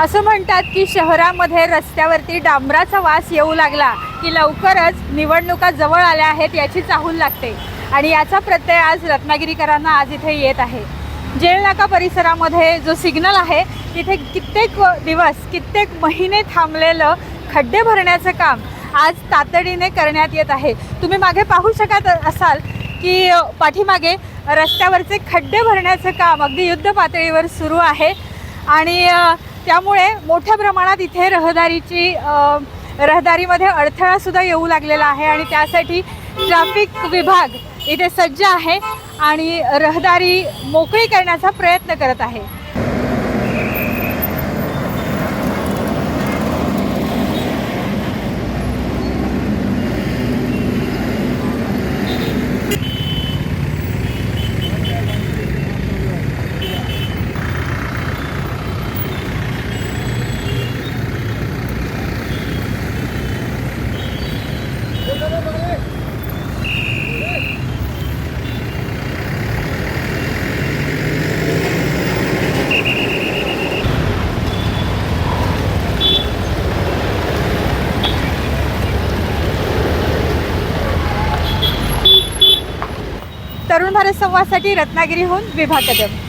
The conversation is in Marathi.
असं म्हणतात की शहरामध्ये रस्त्यावरती डांबराचा वास येऊ लागला की लवकरच निवडणुका जवळ आल्या आहेत याची चाहूल लागते. आणि याचा प्रत्यय आज रत्नागिरीकरांना आज इथे येत आहे. जेल नाका परिसरामध्ये जो सिग्नल आहे तिथे कित्येक दिवस कित्येक महिने थांबलेलं खड्डे भरण्याचं काम आज तातडीने करण्यात येत आहे. तुम्ही मागे पाहू शकत असाल की पाठीमागे रस्त्यावरचे खड्डे भरण्याचं काम अगदी युद्ध पातळीवर सुरू आहे. आणि त्यामुळे मोठ्या प्रमाणात इथे रहदारीची रहदारीमध्ये अडथळासुद्धा येऊ लागलेला आहे आणि त्यासाठी ट्रॅफिक विभाग इथे सज्ज आहे आणि रहदारी मोकळी करण्याचा प्रयत्न करत आहे. तरुण भारत संवादसाठी रत्नागिरीहून विभा कदम.